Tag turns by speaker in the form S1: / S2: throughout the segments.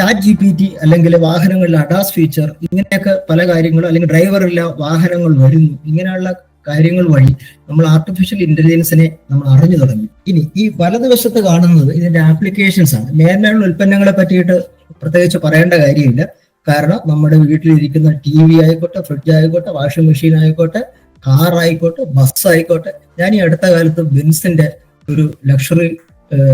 S1: Chat G P T അല്ലെങ്കിൽ വാഹനങ്ങളിൽ ADAS feature ഇങ്ങനെയൊക്കെ പല കാര്യങ്ങളും അല്ലെങ്കിൽ ഡ്രൈവറില്ല വാഹനങ്ങൾ വരുന്നു. ഇങ്ങനെയുള്ള കാര്യങ്ങൾ വഴി നമ്മൾ ആർട്ടിഫിഷ്യൽ ഇന്റലിജൻസിനെ നമ്മൾ അറിഞ്ഞു തുടങ്ങി. ഇനി ഈ വലതുവശത്ത് കാണുന്നത് ഇതിന്റെ ആപ്ലിക്കേഷൻസ് ആണ്. മേന്മയുള്ള ഉൽപ്പന്നങ്ങളെ പറ്റിയിട്ട് പ്രത്യേകിച്ച് പറയേണ്ട കാര്യമില്ല. കാരണം നമ്മുടെ വീട്ടിലിരിക്കുന്ന ടി വി ആയിക്കോട്ടെ ഫ്രിഡ്ജ് ആയിക്കോട്ടെ വാഷിംഗ് മെഷീൻ ആയിക്കോട്ടെ കാർ ആയിക്കോട്ടെ ബസ് ആയിക്കോട്ടെ. ഞാൻ ഈ അടുത്ത കാലത്ത് ബെൻസിന്റെ ഒരു ലക്ഷറി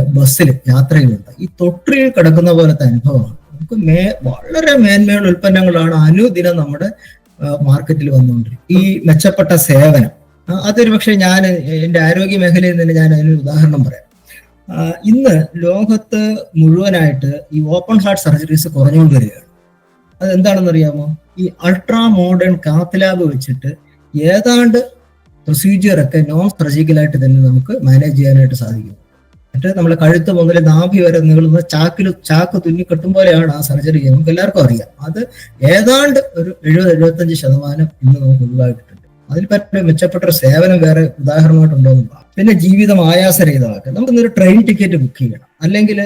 S1: ബസ്സിൽ യാത്ര ചെയ്യുന്നുണ്ട് ഈ തൊട്ടിയിൽ കിടക്കുന്ന പോലത്തെ അനുഭവമാണ്. നമുക്ക് മേ വളരെ മേന്മയുള്ള ഉൽപ്പന്നങ്ങളാണ് അനുദിനം നമ്മുടെ മാർക്കറ്റിൽ വന്നുകൊണ്ടിരിക്കുന്നത്. ഈ മെച്ചപ്പെട്ട സേവനം. അതൊരു പക്ഷെ ഞാൻ എന്റെ ആരോഗ്യ മേഖലയിൽ നിന്ന് ഞാൻ അതിന് ഉദാഹരണം പറയാം. ഇന്ന് ലോകത്ത് മുഴുവനായിട്ട് ഈ ഓപ്പൺ ഹാർട്ട് സർജറീസ് കുറഞ്ഞുകൊണ്ട് വരികയാണ്. അത് അറിയാമോ? ഈ അൾട്രാ മോഡേൺ കാത്തലാബ് വെച്ചിട്ട് ഏതാണ്ട് പ്രൊസീജിയർ ഒക്കെ നോൺ സർജിക്കലായിട്ട് തന്നെ നമുക്ക് മാനേജ് ചെയ്യാനായിട്ട് സാധിക്കും. എന്നിട്ട് നമ്മുടെ കഴുത്ത് മുതൽ നാഭി വരെ നീളുന്ന ചാക്കിൽ ചാക്ക് തുന്നിക്കെട്ടും പോലെയാണ് ആ സർജറി നമുക്ക് എല്ലാവർക്കും അറിയാം. അത് ഏതാണ്ട് ഒരു എഴുപത് എഴുപത്തഞ്ച് ശതമാനം ഇന്ന് നമുക്ക് ഒഴിവാക്കിയിട്ടുണ്ട് അതിൽ പറ്റിയ മെച്ചപ്പെട്ട ഒരു സേവനം വേറെ ഉദാഹരണമായിട്ടുണ്ടോ എന്ന് പിന്നെ ജീവിതം ആയാസരഹിതമാക്കുക. നമുക്ക് ഇന്നൊരു ട്രെയിൻ ടിക്കറ്റ് ബുക്ക് ചെയ്യണം. അല്ലെങ്കിൽ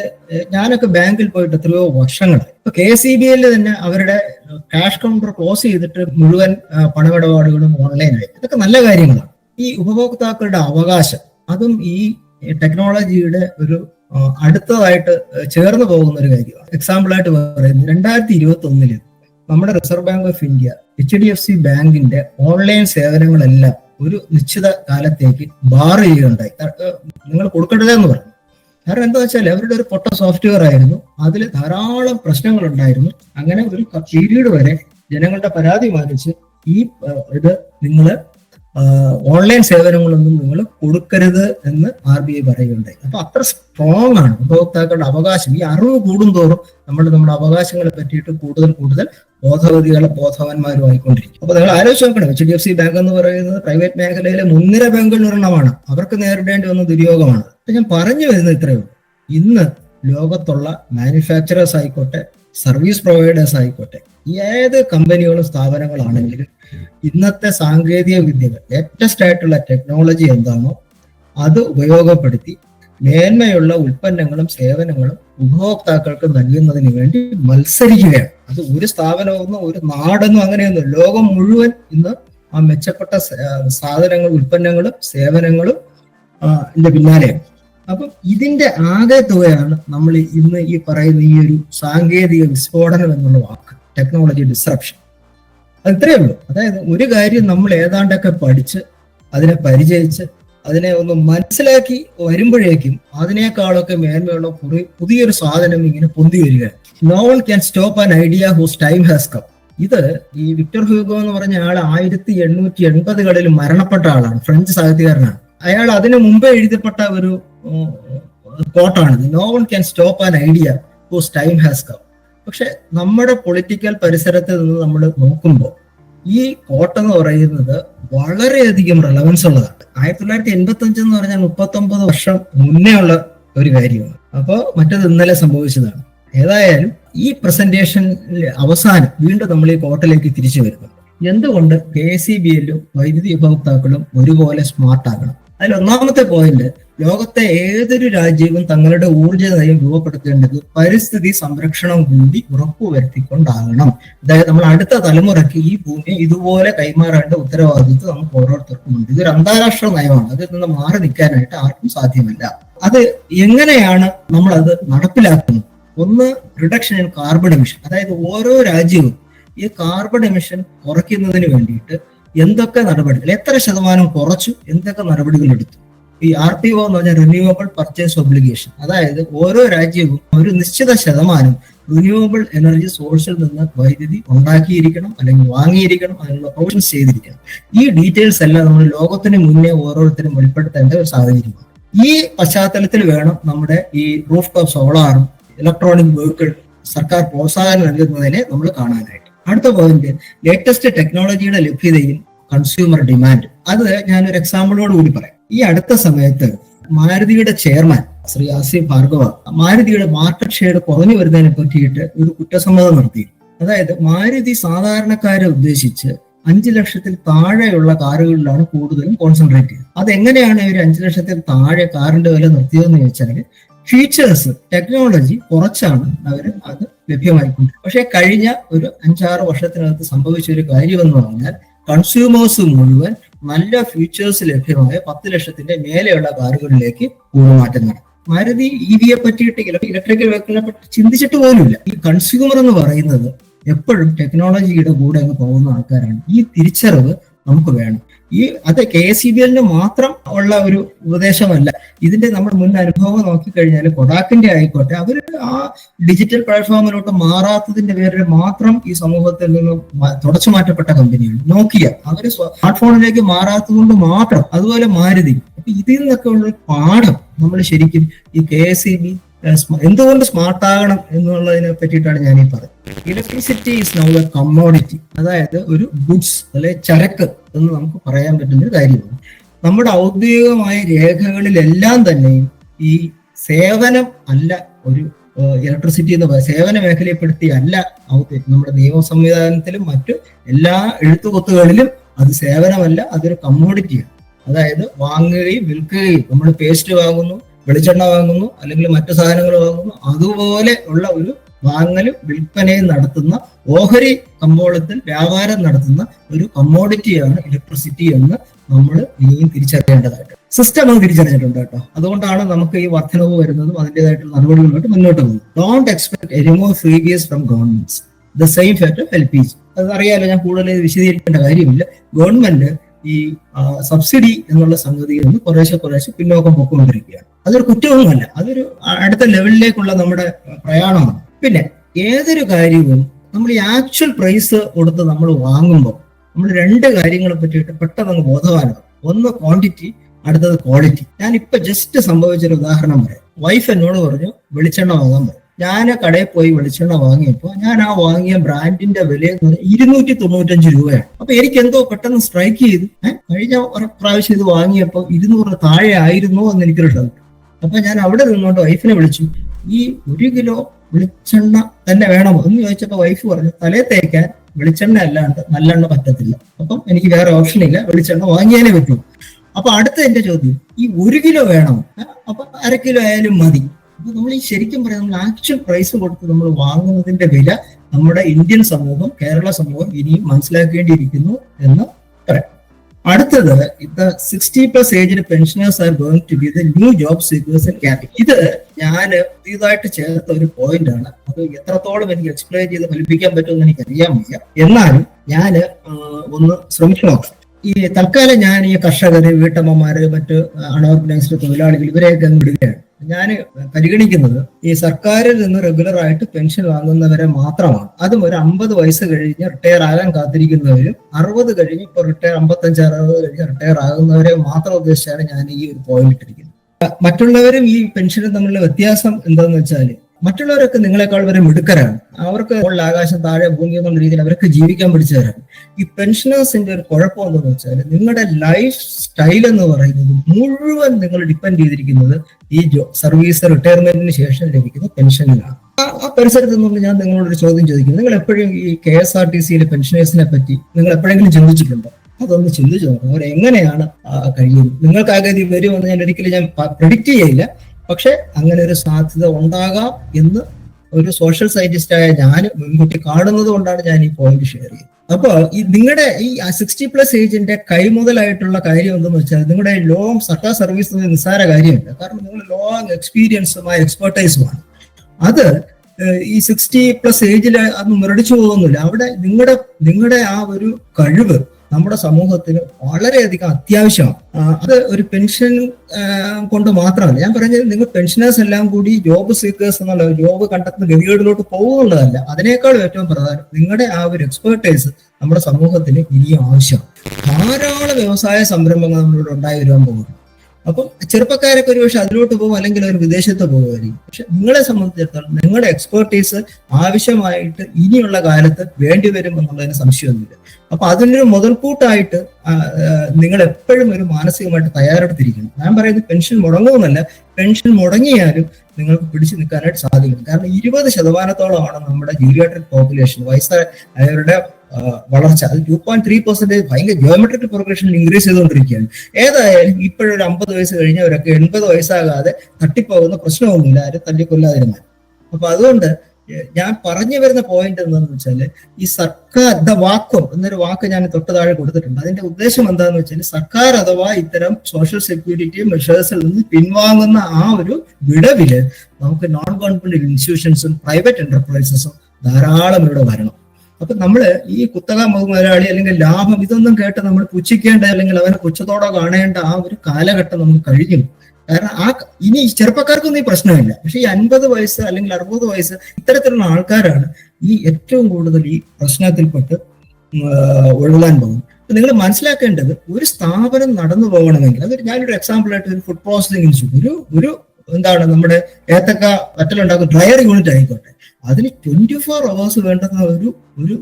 S1: ഞാനൊക്കെ ബാങ്കിൽ പോയിട്ട് എത്രയോ വർഷങ്ങളായി. ഇപ്പൊ കെ സി ബി എല്ലിൽ തന്നെ അവരുടെ ക്യാഷ് കൗണ്ടർ ക്ലോസ് ചെയ്തിട്ട് മുഴുവൻ പണമിടപാടുകളും ഓൺലൈനായി ഇതൊക്കെ നല്ല കാര്യങ്ങളാണ്. ഈ ഉപഭോക്താക്കളുടെ അവകാശം. അതും ഈ ടെക്നോളജിയുടെ ഒരു അടുത്തതായിട്ട് ചേർന്ന് പോകുന്ന ഒരു കാര്യമാണ്. എക്സാമ്പിൾ ആയിട്ട് പറയുന്നത് രണ്ടായിരത്തി ഇരുപത്തി ഒന്നിൽ നമ്മുടെ reserve bank of India H D F C ബാങ്കിന്റെ ഓൺലൈൻ സേവനങ്ങളെല്ലാം ഒരു നിശ്ചിത കാലത്തേക്ക് ബാർ ചെയ്യുകയുണ്ടായി. നിങ്ങൾ കൊടുക്കട്ടെ കൊടുക്കരുതെന്ന് പറഞ്ഞു. കാരണം എന്താ വെച്ചാൽ അവരുടെ ഒരു പൊട്ട സോഫ്റ്റ്വെയർ ആയിരുന്നു. അതിൽ ധാരാളം പ്രശ്നങ്ങൾ ഉണ്ടായിരുന്നു അങ്ങനെ ഒരു പീരീഡ് വരെ ജനങ്ങളുടെ പരാതി മാനിച്ച് ഈ ഇത് നിങ്ങൾ ഓൺലൈൻ സേവനങ്ങളൊന്നും നിങ്ങൾ കൊടുക്കരുത് എന്ന് ആർ ബി ഐ പറയുകയുണ്ടായി. അപ്പൊ അത്ര സ്ട്രോങ് ആണ് ഉപഭോക്താക്കളുടെ അവകാശം. ഈ അറിവ് കൂടുന്തോറും നമ്മൾ നമ്മുടെ അവകാശങ്ങളെ പറ്റിയിട്ട് കൂടുതൽ കൂടുതൽ ബോധവതികളെ ബോധവാന്മാരും ആയിക്കൊണ്ടിരിക്കും. അപ്പൊ നിങ്ങൾ ആലോചിച്ച് നോക്കണം H D F C bank എന്ന് പറയുന്നത് പ്രൈവറ്റ് മേഖലയിലെ മുൻനിര ബാങ്കുകളിൽ ഒരെണ്ണമാണ്. അവർക്ക് നേരിടേണ്ടി വന്ന ദുര്യോഗമാണ്. അപ്പൊ ഞാൻ പറഞ്ഞു വരുന്നത് ഇത്രയോ ഇന്ന് ലോകത്തുള്ള മാനുഫാക്ചറേഴ്സ് ആയിക്കോട്ടെ സർവീസ് പ്രൊവൈഡേഴ്സ് ആയിക്കോട്ടെ ഏത് കമ്പനികളും സ്ഥാപനങ്ങളാണെങ്കിലും ഇന്നത്തെ സാങ്കേതിക വിദ്യകൾ ലേറ്റസ്റ്റ് ആയിട്ടുള്ള ടെക്നോളജി എന്താണോ അത് ഉപയോഗപ്പെടുത്തി മേന്മയുള്ള ഉൽപ്പന്നങ്ങളും സേവനങ്ങളും ഉപഭോക്താക്കൾക്ക് നൽകുന്നതിന് വേണ്ടി മത്സരിക്കുകയാണ്. അത് ഒരു സ്ഥാപനമൊന്നും ഒരു നാടെന്നും അങ്ങനെയൊന്നും ലോകം മുഴുവൻ ഇന്ന് ആ മെച്ചപ്പെട്ട സാധനങ്ങൾ ഉൽപ്പന്നങ്ങളും സേവനങ്ങളും പിന്നാലെയാണ്. അപ്പം ഇതിന്റെ ആകെ തുകയാണ് നമ്മൾ ഇന്ന് ഈ പറയുന്ന ഈ ഒരു സാങ്കേതിക വിസ്ഫോടനം എന്നുള്ള വാക്ക്. ടെക്നോളജി ഡിസ്റപ്ഷൻ അത് ഇത്രയേ ഉള്ളൂ. അതായത് ഒരു കാര്യം നമ്മൾ ഏതാണ്ടൊക്കെ പഠിച്ച് അതിനെ പരിചയിച്ച് അതിനെ ഒന്ന് മനസ്സിലാക്കി വരുമ്പോഴേക്കും അതിനേക്കാളൊക്കെ മേന്മയുള്ള പുതിയൊരു സാധനം ഇങ്ങനെ പൊന്തി വരിക. No one can stop an idea whose time has come ഇത് ഈ വിക്ടർ ഹ്യൂഗോ എന്ന് പറഞ്ഞ ആൾ ആയിരത്തി എണ്ണൂറ്റി എൺപതുകളിൽ മരണപ്പെട്ട ആളാണ്. ഫ്രഞ്ച് സാഹിത്യകാരനാണ്. അയാൾ അതിനു മുമ്പേ എഴുതപ്പെട്ട ഒരു കോട്ടാണ് no one can stop an idea whose time has come പക്ഷെ നമ്മുടെ പൊളിറ്റിക്കൽ പരിസരത്ത് നിന്ന് നമ്മൾ നോക്കുമ്പോൾ ഈ കോട്ട എന്ന് പറയുന്നത് വളരെയധികം റെലവൻസ് ഉള്ളതാണ്. ആയിരത്തി തൊള്ളായിരത്തി എൺപത്തി അഞ്ച് എന്ന് പറഞ്ഞാൽ മുപ്പത്തി ഒമ്പത് വർഷം മുന്നേ ഉള്ള ഒരു കാര്യമാണ്. അപ്പോൾ മറ്റത് ഇന്നലെ സംഭവിച്ചതാണ്. ഏതായാലും ഈ പ്രസന്റേഷൻ അവസാനം വീണ്ടും നമ്മൾ ഈ കോട്ടയിലേക്ക് തിരിച്ചു വരുന്നു എന്തുകൊണ്ട് കെ സി ബി എല്ലും വൈദ്യുതി ഉപഭോക്താക്കളും ഒരുപോലെ സ്മാർട്ട് ആകണം? അതിൽ ഒന്നാമത്തെ പോയിന്റ് ലോകത്തെ ഏതൊരു രാജ്യവും തങ്ങളുടെ ഊർജ നയം രൂപപ്പെടുത്തേണ്ടത് പരിസ്ഥിതി സംരക്ഷണം കൂടി ഉറപ്പുവരുത്തിക്കൊണ്ടാകണം. അതായത് നമ്മൾ അടുത്ത തലമുറയ്ക്ക് ഈ ഭൂമിയെ ഇതുപോലെ കൈമാറേണ്ട ഉത്തരവാദിത്വം നമുക്ക് ഓരോരുത്തർക്കും ഉണ്ട്. ഇതൊരു അന്താരാഷ്ട്ര നയമാണ്. അതിൽ നിന്ന് മാറി നിൽക്കാനായിട്ട് ആർക്കും സാധ്യമല്ല. അത് എങ്ങനെയാണ് നമ്മൾ അത് നടപ്പിലാക്കുന്നത്? ഒന്ന് റിഡക്ഷൻ ഇൻ കാർബൺ എമിഷൻ അതായത് ഓരോ രാജ്യവും ഈ കാർബൺ എമിഷൻ കുറയ്ക്കുന്നതിന് വേണ്ടിയിട്ട് എന്തൊക്കെ നടപടികൾ എത്ര ശതമാനം കുറച്ചു എന്തൊക്കെ നടപടികൾ എടുത്തു. ഈ ആർ പി ഒ എന്ന് പറഞ്ഞാൽ റിന്യൂവബിൾ പർച്ചേസ് ഒബ്ലിഗേഷൻ അതായത് ഓരോ രാജ്യവും ഒരു നിശ്ചിത ശതമാനം റിന്യൂവബിൾ എനർജി സോഴ്സിൽ നിന്ന് വൈദ്യുതി ഉണ്ടാക്കിയിരിക്കണം അല്ലെങ്കിൽ വാങ്ങിയിരിക്കണം അതിനുള്ള പ്രൊവിഷൻസ് ചെയ്തിരിക്കണം. ഈ ഡീറ്റെയിൽസ് എല്ലാം നമ്മൾ ലോകത്തിന് മുന്നേ ഓരോരുത്തരും വെളിപ്പെടുത്തേണ്ട ഒരു സാഹചര്യമാണ്. ഈ പശ്ചാത്തലത്തിൽ വേണം നമ്മുടെ ഈ റൂഫ് ടോപ്പ് സോളാറും ഇലക്ട്രോണിക് വെഹിക്കിൾ സർക്കാർ പ്രോത്സാഹനം നൽകുന്നതിനെ നമ്മൾ കാണാനായിട്ട്. അടുത്ത പോയിന്റ് ലേറ്റസ്റ്റ് ടെക്നോളജിയുടെ ലഭ്യതയിൽ കൺസ്യൂമർ ഡിമാൻഡ് അത് ഞാനൊരു എക്സാമ്പിളോട് കൂടി പറയാം. ഈ അടുത്ത സമയത്ത് മാരുതിയുടെ ചെയർമാൻ ശ്രീ ആസിഫ് ഭാർഗവ മാരുതിയുടെ മാർക്കറ്റ് ഷെയർ കുറഞ്ഞു വരുന്നതിനെ പറ്റിയിട്ട് ഒരു കുറ്റസമ്മതം നടത്തി. അതായത് മാരുതി സാധാരണക്കാരെ ഉദ്ദേശിച്ച് അഞ്ചു ലക്ഷത്തിൽ താഴെയുള്ള കാറുകളിലാണ് കൂടുതലും കോൺസെൻട്രേറ്റ് ചെയ്യുന്നത്. അതെങ്ങനെയാണ് ഇവർ അഞ്ചു ലക്ഷത്തിൽ താഴെ കാറിന്റെ വില നിർത്തിയതെന്ന് ചോദിച്ചാൽ ഫീച്ചേഴ്സ് ടെക്നോളജി കുറച്ചാണ് അവർ അത് ലഭ്യമായിക്കൊണ്ട്. പക്ഷേ കഴിഞ്ഞ ഒരു അഞ്ചാറ് വർഷത്തിനകത്ത് സംഭവിച്ച ഒരു കാര്യമെന്ന് പറഞ്ഞാൽ കൺസ്യൂമേഴ്സ് മുഴുവൻ നല്ല ഫീച്ചേഴ്സ് ലഭ്യമായ പത്ത് ലക്ഷത്തിന്റെ മേലെയുള്ള കാറുകളിലേക്ക് കൂറുമാറ്റം നടക്കും മാരുതി ഇ വിയെ പറ്റിയിട്ട് ഇലക്ട്രിക്കൽ വെഹിക്കിളിനെ പറ്റി ചിന്തിച്ചിട്ട് പോലുമില്ല. ഈ കൺസ്യൂമർ എന്ന് പറയുന്നത് എപ്പോഴും ടെക്നോളജിയുടെ കൂടെ അങ്ങ് പോകുന്ന ആൾക്കാരാണ്. ഈ തിരിച്ചറിവ് നമുക്ക് വേണം. ഈ അത് കെ എസ് ഇ ബി എല്ലിന് മാത്രം ഉള്ള ഒരു ഉപദേശമല്ല. ഇതിന്റെ നമ്മൾ മുൻ അനുഭവം നോക്കിക്കഴിഞ്ഞാൽ കൊടാക്കിന്റെ ആയിക്കോട്ടെ അവർ ആ ഡിജിറ്റൽ പ്ലാറ്റ്ഫോമിലോട്ട് മാറാത്തതിന്റെ പേരിൽ മാത്രം ഈ സമൂഹത്തിൽ നിന്ന് തുടച്ചു മാറ്റപ്പെട്ട കമ്പനിയാണ് നോക്കിയ അവർ സ്മാർട്ട് ഫോണിലേക്ക് മാറാത്തത് കൊണ്ട് മാത്രം അതുപോലെ മാരുതി. അപ്പൊ ഇതിൽ നിന്നൊക്കെ ഉള്ള പാഠം നമ്മൾ ശരിക്കും ഈ കെ എസ് ഇ ബി എന്തുകൊണ്ട് സ്മാർട്ട് ആകണം എന്നുള്ളതിനെ പറ്റിയിട്ടാണ് ഞാൻ ഈ പറയുന്നത്. Electricity is now a commodity അതായത് ഒരു ഗുഡ്സ് അല്ലെ ചരക്ക് എന്ന് നമുക്ക് പറയാൻ പറ്റുന്ന ഒരു കാര്യമാണ്. നമ്മുടെ ഔദ്യോഗികമായ രേഖകളിലെല്ലാം തന്നെയും ഈ സേവനം അല്ല ഒരു ഇലക്ട്രിസിറ്റി എന്ന് പറയുന്നത് സേവന മേഖലയെപ്പെടുത്തി അല്ല നമ്മുടെ നിയമ സംവിധാനത്തിലും മറ്റു എല്ലാ എഴുത്തുകൊത്തുകളിലും അത് സേവനമല്ല അതൊരു കമ്മോഡിറ്റിയാണ് അതായത് വാങ്ങുകയും വിൽക്കുകയും നമ്മൾ പേസ്റ്റ് വാങ്ങുന്നു വെളിച്ചെണ്ണ വാങ്ങുന്നു അല്ലെങ്കിൽ മറ്റു സാധനങ്ങൾ വാങ്ങുന്നു അതുപോലെ ഉള്ള ഒരു വാങ്ങലും വിൽപ്പനയും നടത്തുന്ന ഓഹരി കമ്പോളത്തിൽ വ്യാപാരം നടത്തുന്ന ഒരു കമ്മോഡിറ്റിയാണ് ഇലക്ട്രിസിറ്റി എന്ന് നമ്മൾ ഇനിയും തിരിച്ചറിയേണ്ടതായിട്ട് സിസ്റ്റം അത് തിരിച്ചറിഞ്ഞിട്ടുണ്ട് കേട്ടോ. അതുകൊണ്ടാണ് നമുക്ക് ഈ വർധനവ് വരുന്നതും അതിന്റെതായിട്ടുള്ള നടപടികളുമായിട്ട് മുന്നോട്ട് പോകുന്നത്. Don't expect anymore freebies from governments the same fact of L P G അതറിയാലോ ഞാൻ കൂടുതൽ വിശദീകരിക്കേണ്ട കാര്യമില്ല. ഗവൺമെന്റ് ഈ സബ്സിഡി എന്നുള്ള സംഗതിയിൽ നിന്ന് കുറേശ്ശെ കുറേശ്ശെ പിന്നോക്കം പൊക്കൊണ്ടിരിക്കുകയാണ് അതൊരു കുറ്റവുമല്ല. അതൊരു അടുത്ത ലെവലിലേക്കുള്ള നമ്മുടെ പ്രയാണമാണ്. പിന്നെ ഏതൊരു കാര്യവും നമ്മൾ ഈ ആക്ച്വൽ പ്രൈസ് കൊടുത്ത് നമ്മൾ വാങ്ങുമ്പോൾ നമ്മൾ രണ്ട് കാര്യങ്ങളെ പറ്റിയിട്ട് പെട്ടെന്ന് അങ്ങ് ബോധവാനാകും ഒന്ന് ക്വാണ്ടിറ്റി അടുത്തത് ക്വാളിറ്റി ഞാൻ ഇപ്പൊ ജസ്റ്റ് സംഭവിച്ചൊരു ഉദാഹരണം പറയാം. വൈഫ് എന്നോട് പറഞ്ഞു വെളിച്ചെണ്ണ വാങ്ങാൻ പറഞ്ഞു ഞാൻ കടയിൽ പോയി വെളിച്ചെണ്ണ വാങ്ങിയപ്പോൾ ഞാൻ ആ വാങ്ങിയ ബ്രാൻഡിന്റെ വില എന്ന് പറഞ്ഞാൽ ഇരുന്നൂറ്റി തൊണ്ണൂറ്റഞ്ച് രൂപയാണ്. അപ്പൊ എനിക്ക് എന്തോ പെട്ടെന്ന് സ്ട്രൈക്ക് ചെയ്തു. കഴിഞ്ഞ പ്രാവശ്യം ഇത് വാങ്ങിയപ്പോൾ ഇരുന്നൂറ് താഴെ ആയിരുന്നു എന്ന് എനിക്കൊരു ഡൗട്ട് അപ്പൊ ഞാൻ അവിടെ നിന്നുകൊണ്ട് വൈഫിനെ വിളിച്ചു. ഈ ഒരു കിലോ വെളിച്ചെണ്ണ തന്നെ വേണമോ എന്ന് ചോദിച്ചപ്പോ വൈഫ് പറഞ്ഞു തലേ തേക്കാൻ വെളിച്ചെണ്ണ അല്ലാണ്ട് നല്ലെണ്ണ പറ്റത്തില്ല. അപ്പം എനിക്ക് വേറെ ഓപ്ഷൻ ഇല്ല വെളിച്ചെണ്ണ വാങ്ങിയാലേ പറ്റൂ. അപ്പൊ അടുത്ത എന്റെ ചോദ്യം ഈ ഒരു കിലോ വേണമോ? അപ്പൊ അര കിലോ ആയാലും മതി. അപ്പൊ നമ്മൾ ഈ ശരിക്കും പറയാം നമ്മൾ ആക്ച്വൽ പ്രൈസ് കൊടുത്ത് നമ്മൾ വാങ്ങുന്നതിന്റെ വില നമ്മുടെ ഇന്ത്യൻ സമൂഹം കേരള സമൂഹം ഇനിയും മനസ്സിലാക്കേണ്ടിയിരിക്കുന്നു എന്ന് പറയാം. അടുത്തത് ഇത് sixty plus ഏജിന് pensioners are going to be the new job seekers in capital ഇത് ഞാൻ പുതിയതായിട്ട് ചേർത്ത ഒരു പോയിന്റ് ആണ്. അത് എത്രത്തോളം എനിക്ക് എക്സ്പ്ലെയിൻ ചെയ്ത് ഫലിപ്പിക്കാൻ പറ്റുമെന്ന് എനിക്ക് അറിയാൻ വയ്യ എന്നാലും ഞാൻ ഒന്ന് ശ്രമിച്ചു നോക്കാം. ഈ തൽക്കാലം ഞാൻ ഈ കർഷകര് വീട്ടമ്മമാര് മറ്റ് അൺഓർഗനൈസ്ഡ് തൊഴിലാളികൾ ഇവരെയൊക്കെ വിടുകയാണ്. ഞാൻ പരിഗണിക്കുന്നത് ഈ സർക്കാരിൽ നിന്ന് റെഗുലർ ആയിട്ട് പെൻഷൻ വാങ്ങുന്നവരെ മാത്രമാണ്. അതും ഒരു അമ്പത് വയസ്സ് കഴിഞ്ഞ് റിട്ടയർ ആകാൻ കാത്തിരിക്കുന്നവരും അറുപത് കഴിഞ്ഞ് ഇപ്പൊ റിട്ടയർ അമ്പത്തഞ്ച് അറുപത് കഴിഞ്ഞ് റിട്ടയർ ആകുന്നവരെ മാത്രം ഉദ്ദേശിച്ചാണ് ഞാൻ ഈ ഒരു പോയിന്റ് ഇട്ടിരിക്കുന്നത്. മറ്റുള്ളവരും ഈ പെൻഷനും തമ്മിലുള്ള വ്യത്യാസം എന്താന്ന് വെച്ചാൽ മറ്റുള്ളവരൊക്കെ നിങ്ങളെക്കാൾ വരെ മിടുക്കരാണ്. അവർക്ക് ഉള്ള ആകാശം താഴെ ഭൂമി എന്നുള്ള രീതിയിൽ അവർക്ക് ജീവിക്കാൻ പിടിച്ചവരാണ് ഈ പെൻഷനേഴ്സിന്റെ ഒരു കുഴപ്പം എന്താണെന്ന് വെച്ചാൽ നിങ്ങളുടെ ലൈഫ് സ്റ്റൈൽ എന്ന് പറയുന്നത് മുഴുവൻ നിങ്ങൾ ഡിപ്പെൻഡ് ചെയ്തിരിക്കുന്നത് ഈ സർവീസ് റിട്ടയർമെന്റിന് ശേഷം ലഭിക്കുന്ന പെൻഷനിലാണ് ആ- പരിസരത്ത് നിന്നുകൊണ്ട് ഞാൻ നിങ്ങളോട് ഒരു ചോദ്യം ചോദിക്കുന്നു. നിങ്ങൾ എപ്പോഴും ഈ കെ എസ് ആർ ടി സിയിലെ പെൻഷനേഴ്സിനെ പറ്റി നിങ്ങൾ എപ്പോഴെങ്കിലും ചിന്തിച്ചിട്ടുണ്ടോ? അതൊന്ന് ചിന്തിച്ചു നോക്കണം. അവർ എങ്ങനെയാണ് കഴിയുന്നത്? നിങ്ങൾക്ക് ഗതി വരുമെന്ന് ഞാൻ ഒരിക്കലും ഞാൻ പ്രിഡിക്റ്റ് ചെയ്യില്ല പക്ഷെ അങ്ങനെ ഒരു സാധ്യത ഉണ്ടാകാം എന്ന് ഒരു സോഷ്യൽ സയന്റിസ്റ്റ് ആയ ഞാൻ മുൻകൂട്ടി കാണുന്നത് കൊണ്ടാണ് ഞാൻ ഈ പോയിന്റ് ഷെയർ ചെയ്യുന്നത്. അപ്പോൾ ഈ നിങ്ങളുടെ ഈ സിക്സ്റ്റി പ്ലസ് ഏജിന്റെ കൈമുതലായിട്ടുള്ള കാര്യം എന്തെന്ന് വെച്ചാൽ നിങ്ങളുടെ ലോങ് സർക്കാർ സർവീസ് നിസ്സാര കാര്യമല്ല. കാരണം നിങ്ങൾ ലോങ് എക്സ്പീരിയൻസുമായ എക്സ്പെർട്ടൈസുമാണ് അത് ഈ സിക്സ്റ്റി പ്ലസ് ഏജിൽ അത് മുരടിച്ചു പോകുന്നില്ല. അവിടെ നിങ്ങളുടെ നിങ്ങളുടെ ആ ഒരു കഴിവ് നമ്മുടെ സമൂഹത്തിന് വളരെയധികം അത്യാവശ്യമാണ്. അത് ഒരു പെൻഷൻ കൊണ്ട് മാത്രമല്ല ഞാൻ പറഞ്ഞത് നിങ്ങൾ പെൻഷനേഴ്സ് എല്ലാം കൂടി ജോബ് സീക്കേഴ്സ് എന്നുള്ള ജോബ് കണ്ടെത്തുന്ന ഗതികേടിലോട്ട് പോകുന്നുള്ളതല്ല. അതിനേക്കാൾ ഏറ്റവും പ്രധാനം നിങ്ങളുടെ ആ ഒരു എക്സ്പേർട്ടൈസ് നമ്മുടെ സമൂഹത്തിന് ഇനിയും ആവശ്യമാണ്. ധാരാളം വ്യവസായ സംരംഭങ്ങൾ നമ്മളിവിടെ ഉണ്ടായി വരാൻ പോകുന്നു. അപ്പം ചെറുപ്പക്കാരൊക്കെ ഒരു പക്ഷെ അതിലോട്ട് പോകും അല്ലെങ്കിൽ ഒരു വിദേശത്ത് പോകുമായിരിക്കും. പക്ഷെ നിങ്ങളെ സംബന്ധിച്ചിടത്തോളം നിങ്ങളുടെ എക്സ്പെർട്ടീസ് ആവശ്യമായിട്ട് ഇനിയുള്ള കാലത്ത് വേണ്ടി വരും എന്നുള്ളതിന് സംശയമൊന്നുമില്ല. അപ്പൊ അതിനൊരു മുതൽക്കൂട്ടായിട്ട് നിങ്ങൾ എപ്പോഴും ഒരു മാനസികമായിട്ട് തയ്യാറെടുത്തിരിക്കണം. ഞാൻ പറയുന്നത് പെൻഷൻ മുടങ്ങുമെന്നല്ല പെൻഷൻ മുടങ്ങിയാലും നിങ്ങൾക്ക് പിടിച്ചു നിൽക്കാനായിട്ട് സാധിക്കും കാരണം ഇരുപത് ശതമാനത്തോളമാണ് നമ്മുടെ ജീരിയാട്രിക് പോപ്പുലേഷൻ വയസ്സായവരുടെ വളർച്ച. അത് ടു പോയിന്റ് ത്രീ പെർസെന്റേജ് ഭയങ്കര ജിയോമെട്രിക് പ്രോഗ്രഷനിൽ ഇൻക്രീസ് ചെയ്തുകൊണ്ടിരിക്കുകയാണ്. ഏതായാലും ഇപ്പോഴൊരു അമ്പത് വയസ്സ് കഴിഞ്ഞവരൊക്കെ എൺപത് വയസ്സാകാതെ തട്ടിപ്പോകുന്ന പ്രശ്നമൊന്നുമില്ല. ആരും തല്ലിക്കൊല്ലാതിരുന്നാൽ. അപ്പൊ അതുകൊണ്ട് ഞാൻ പറഞ്ഞു വരുന്ന പോയിന്റ് എന്താണെന്ന് വെച്ചാൽ ഈ സർക്കാർ ദ വാക്വം എന്നൊരു വാക്ക് ഞാൻ തൊട്ട് താഴെ കൊടുത്തിട്ടുണ്ട്. അതിന്റെ ഉദ്ദേശം എന്താണെന്ന് വെച്ചാൽ സർക്കാർ അഥവാ ഇത്തരം സോഷ്യൽ സെക്യൂരിറ്റി മെഷേഴ്സിൽ നിന്ന് പിൻവാങ്ങുന്ന ആ ഒരു വിടവിൽ നമുക്ക് നോൺ ഗവൺമെന്റ് ഇൻസ്റ്റിറ്റ്യൂഷൻസും പ്രൈവറ്റ് എന്റർപ്രൈസസും ധാരാളം ഇവിടെ വരണം. അപ്പൊ നമ്മൾ ഈ കുത്തക മുതലാളി അല്ലെങ്കിൽ ലാഭം ഇതൊന്നും കേട്ട് നമ്മൾ പുച്ഛിക്കേണ്ട അല്ലെങ്കിൽ അവനെ പുച്ഛത്തോടെ കാണേണ്ട ആ ഒരു കാലഘട്ടം നമുക്ക് കഴിഞ്ഞു. കാരണം ആ ഇനി ചെറുപ്പക്കാർക്കൊന്നും ഈ പ്രശ്നമില്ല. പക്ഷെ ഈ അൻപത് വയസ്സ് അല്ലെങ്കിൽ അറുപത് വയസ്സ് ഇത്തരത്തിലുള്ള ആൾക്കാരാണ് ഈ ഏറ്റവും കൂടുതൽ ഈ പ്രശ്നത്തിൽപ്പെട്ട് ഒഴുകാൻ പോകുന്നത്. നിങ്ങൾ മനസ്സിലാക്കേണ്ടത് ഒരു സ്ഥാപനം നടന്നു പോകണമെങ്കിൽ അതൊരു ഞാനൊരു എക്സാമ്പിൾ ആയിട്ട് ഒരു ഫുഡ് പ്രോസസിംഗ് ഇൻസ്റ്റിറ്റ്യൂട്ട് ഒരു ഒരു എന്താണ് നമ്മുടെ ഏത്തക്ക വറ്റലുണ്ടാക്കുന്ന ഡ്രയർ യൂണിറ്റ് ആയിക്കോട്ടെ. അതിന് ട്വന്റി ഫോർ അവേഴ്സ് വേണ്ടുന്ന ഒരു ഒരു